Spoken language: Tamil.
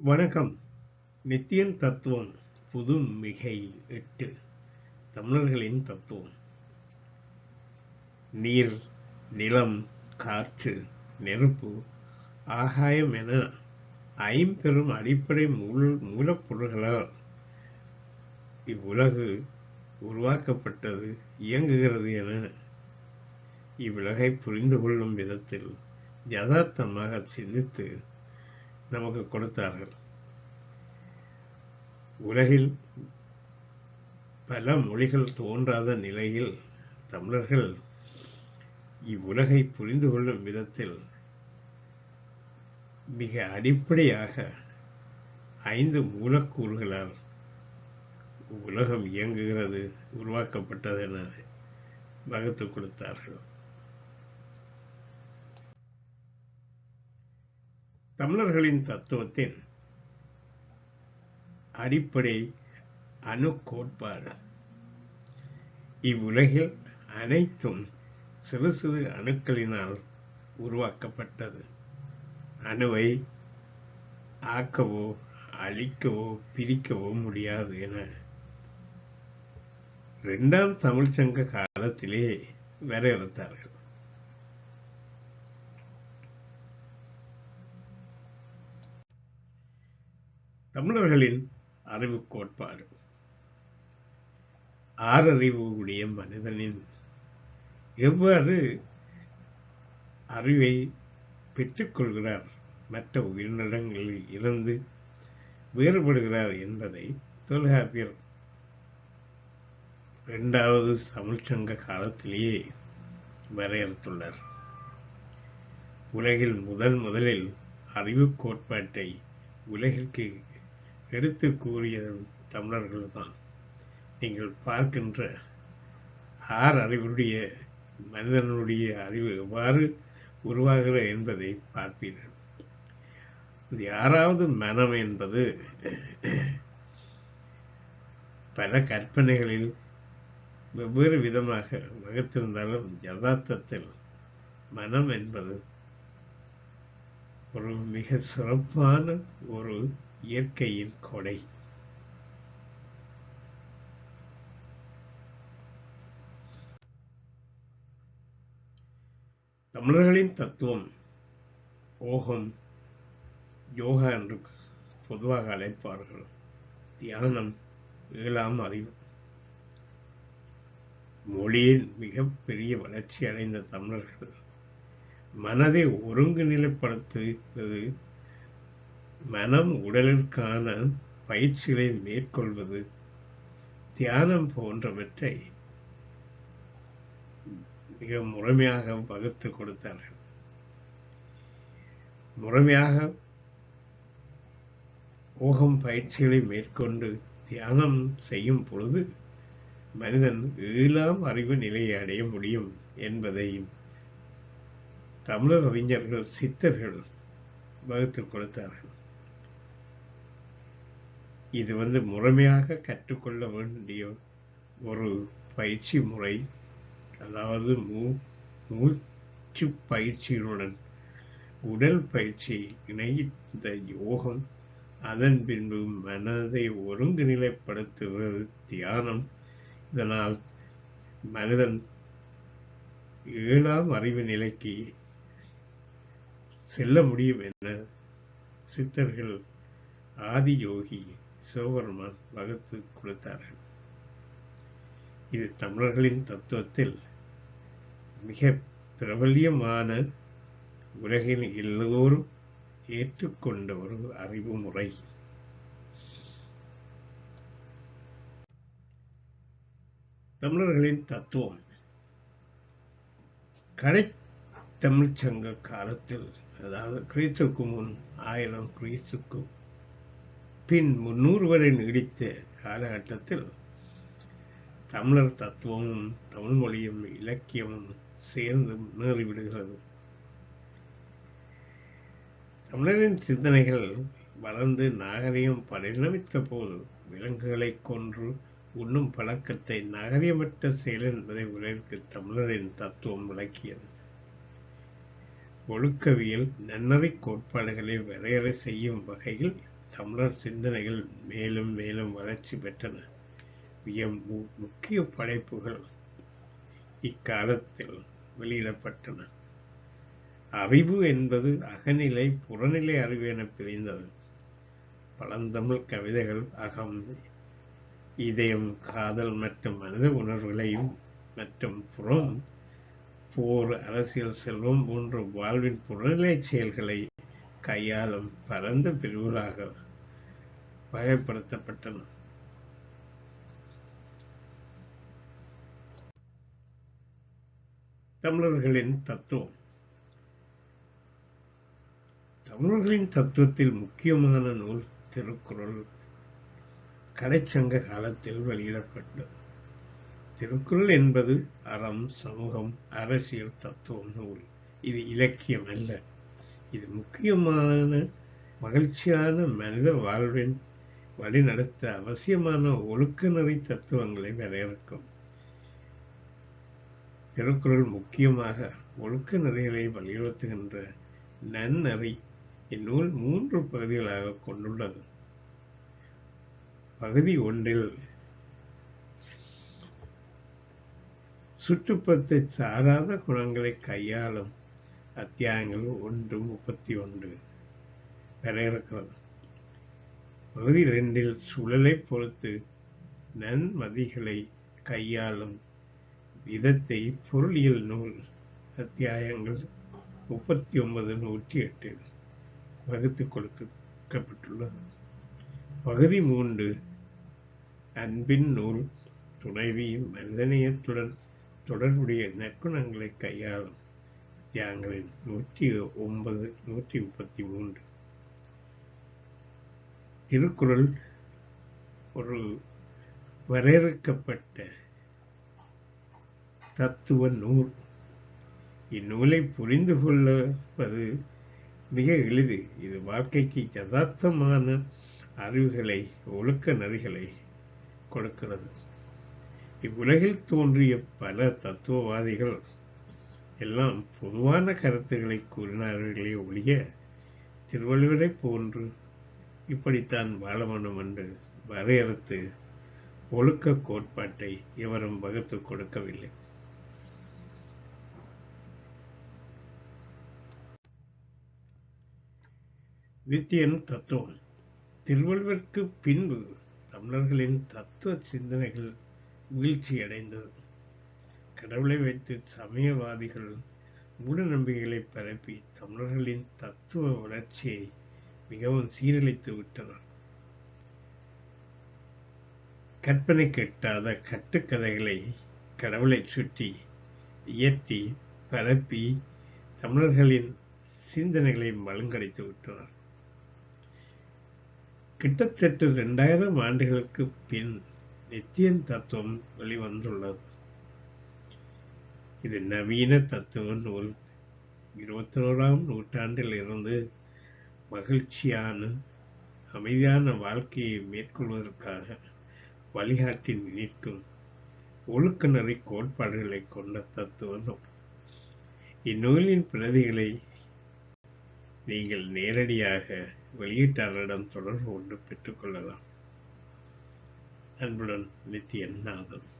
வணக்கம். நித்தியன் தத்துவம் புது மிகை எட்டு. தமிழர்களின் தத்துவம். நீர் நிலம் காற்று நெருப்பு ஆகாயம் என ஐம்பெரும் அடிப்படை மூல மூலப்பொருள்களால் இவ்வுலகு உருவாக்கப்பட்டது இயங்குகிறது என இவ்வுலகை புரிந்து கொள்ளும் விதத்தில் யதார்த்தமாக சிந்தித்து நமக்கு கொடுத்தார்கள். உலகில் பல மொழிகள் தோன்றாத நிலையில் தமிழர்கள் இவ்வுலகை புரிந்து கொள்ளும் விதத்தில் மிக அடிப்படையாக ஐந்து மூலக்கூறுகளால் உலகம் இயங்குகிறது உருவாக்கப்பட்டது என வகுத்து கொடுத்தார்கள். தமிழர்களின் தத்துவத்தின் அடிப்படை அணு கோட்பாடு இவ்வுலகில் அனைத்தும் சிறு சிறு அணுக்களினால் உருவாக்கப்பட்டது. அணுவை ஆக்கவோ அழிக்கவோ பிரிக்கவோ முடியாது என இரண்டாம் தமிழ்ச்சங்க காலத்திலே வரையறுத்தார்கள். தமிழர்களின் அறிவு கோட்பாடு. ஆறறிவு உடைய மனிதனின் எவ்வாறு அறிவை பெற்றுக்கொள்கிறார் மற்ற உயிரினங்களில் இருந்து வேறுபடுகிறார் என்பதை தொல்காப்பியர் இரண்டாவது தமிழ்ச்சங்க காலத்திலேயே வரையறுத்துள்ளார். உலகில் முதல் முதலில் அறிவு கோட்பாட்டை உலகிற்கு எடுத்து கூறியது தமிழர்கள் தான் நீங்கள் பார்க்கின்ற ஆர் அறிவுடைய மனிதனுடைய அறிவு எவ்வாறு உருவாகிறது என்பதை பார்ப்பீர்கள். இது ஆறாவது மனம் என்பது பல கற்பனைகளில் வெவ்வேறு விதமாக வகுத்திருந்தாலும் யதார்த்தத்தில் மனம் என்பது ஒரு மிக சிறப்பான ஒரு இயற்கையின் கொடை. தமிழர்களின் தத்துவம் ஓகம் யோகா என்று பொதுவாக அழைப்பார்கள். தியானம் இயலாம் அறிவு. மொழியின் மிகப்பெரிய வளர்ச்சி அடைந்த தமிழர்கள் மனதை ஒருங்குநிலைப்படுத்துவது மனம் உடலிற்கான பயிற்சிகளை மேற்கொள்வது தியானம் போன்றவற்றை மிக முறைமையாக வகுத்து கொடுத்தார்கள். முறைமையாக ஓகம் பயிற்சிகளை மேற்கொண்டு தியானம் செய்யும் பொழுது மனிதன் ஏழாம் அறிவு நிலையை அடைய முடியும் என்பதையும் தமிழர் அறிஞர்கள் சித்தர்கள் வகுத்து கொடுத்தார்கள். இது வந்து முறைமையாக கற்றுக்கொள்ள வேண்டிய ஒரு பயிற்சி முறை. அதாவது மூ மூச்சு பயிற்சியுடன் உடல் பயிற்சி இணைந்த யோகம் அதன் பின்பு மனதை ஒருங்கிணைப்படுத்துவது தியானம். இதனால் மனிதன் ஏழாம் அறிவு நிலைக்கு செல்ல முடியும் என சித்தர்கள் ஆதி யோகி சிவபெருமான் வகுத்து கொடுத்தார்கள். இது தமிழர்களின் தத்துவத்தில் மிக பிரபல்யமான உலகில் எல்லோரும் ஏற்றுக்கொண்ட ஒரு அறிவு முறை. தமிழர்களின் தத்துவம் கடை தமிழ்ச்சங்க காலத்தில் அதாவது கிறிஸ்துக்கு முன் ஆயிரம் கிறிஸ்துக்கு பின் முன்னூறு வரை நீடித்த காலகட்டத்தில் தமிழர் தத்துவமும் தமிழ் மொழியும் இலக்கியமும் சேர்ந்து முன்னேறிவிடுகிறது தமிழரின் சிந்தனைகள் வளர்ந்து நாகரிகம் பரிணமித்த போது விலங்குகளை கொன்று உண்ணும் பழக்கத்தை நகரியமற்ற செயல் என்பதை உலகிற்கு தமிழரின் தத்துவம் விளக்கியது. ஒழுக்கவியல் நன்னறி கோட்பாடுகளை வரையறை செய்யும் வகையில் தமிழர் சிந்தனைகள் மேலும் மேலும் வளர்ச்சி பெற்றன. மிக மு- முக்கிய படைப்புகள் இக்காலத்தில் வெளியிடப்பட்டன. அறிவு என்பது அகநிலை புறநிலை அறிவு என பிரிந்தது. பழந்தமிழ் கவிதைகள் அகம் இதயம் காதல் மற்றும் மனித உணர்வுகளையும் மற்றும் புறம் போர் அரசியல் செல்வம் போன்ற வாழ்வின் புறநிலை செயல்களை கையாளும் பரந்த பிரிவுகளாக வகைப்படுத்தப்பட்டன தமிழர்களின் தத்துவம். தமிழர்களின் தத்துவத்தில் முக்கியமான நூல் திருக்குறள். கடைச்சங்க காலத்தில் வெளியிடப்பட்டது. திருக்குறள் என்பது அறம் சமூகம் அரசியல் தத்துவம் நூல். இது இலக்கியம் அல்ல இது முக்கியமான மகிழ்ச்சியான மனித வாழ்வின் வழிநடத்த அவசியமான ஒழுக்கநெறி தத்துவங்களை வரையறுக்கும். திருக்குறள் முக்கியமாக ஒழுக்க நெறிகளை வலியுறுத்துகின்ற நன்னறி இந்நூல் மூன்று பகுதிகளாக கொண்டுள்ளது. பகுதி ஒன்றில் சுற்றுப்புறத்தை சாராத குணங்களை கையாளும் அத்தியாயங்கள் ஒன்று முப்பத்தி ஒன்று வரையறுக்கிறது. பகுதி ரெண்டில் சூழலை பொறுத்து நன்மதிகளை கையாளும் விதத்தை பொருளியல் நூல் அத்தியாயங்கள் முப்பத்தி ஒன்பது நூற்றி எட்டு வகுத்து கொடுக்கப்பட்டுள்ளது. பகுதி மூன்று அன்பின் நூல் துணைவியும் மனிதநேயத்துடன் தொடர்புடைய நற்குணங்களை கையாளும் அத்தியாயங்களின் நூற்றி ஒன்பது நூற்றி முப்பத்தி மூன்று. திருக்குறள் ஒரு வரையறுக்கப்பட்ட தத்துவ நூல். இந்நூலை புரிந்து கொள்வது மிக எளிது. இது வாழ்க்கைக்கு யதார்த்தமான அறிவுகளை ஒழுக்க நெறிகளை கொடுக்கிறது. இவ்வுலகில் தோன்றிய பல தத்துவவாதிகள் எல்லாம் பொதுவான கருத்துக்களை கூறினார்களே ஒழிய திருவள்ளுவரை போன்று இப்படித்தான் வாழ வேண்டும் என்று வரையறுத்து ஒழுக்க கோட்பாட்டை எவரும் வகுத்து கொடுக்கவில்லை. வித்தியன் தத்துவம். திருவள்ளுவருக்கு பின்பு தமிழர்களின் தத்துவ சிந்தனைகள் வீழ்ச்சியடைந்தது கடவுளை வைத்து சமயவாதிகள் மூட நம்பிக்கைகளை பரப்பி தமிழர்களின் தத்துவ வளர்ச்சியை மிகவும் சீரழித்து விட்டனர். கற்பனை கெட்டாத கட்டுக்கதைகளை கடவுளை சுற்றி இயற்றி பரப்பி தமிழர்களின் சிந்தனைகளை மழுங்கடித்து விட்டனர். கிட்டத்தட்ட இரண்டாயிரம் ஆண்டுகளுக்கு பின் நித்தியன் தத்துவம் வெளிவந்துள்ளது. இது நவீன தத்துவ நூல். இருபத்தோராம் நூற்றாண்டில் இருந்து மகிழ்ச்சியான அமைதியான வாழ்க்கையை மேற்கொள்வதற்காக வழிகாட்டி நிற்கும் ஒழுக்கநெறி கோட்பாடுகளை கொண்ட தத்துவ நூல். இந்நூலின் பிரதிகளை நீங்கள் நேரடியாக வெளியீட்டாளரிடம் தொடர்பு கொண்டு பெற்றுக்கொள்ளலாம் and Lithium now though.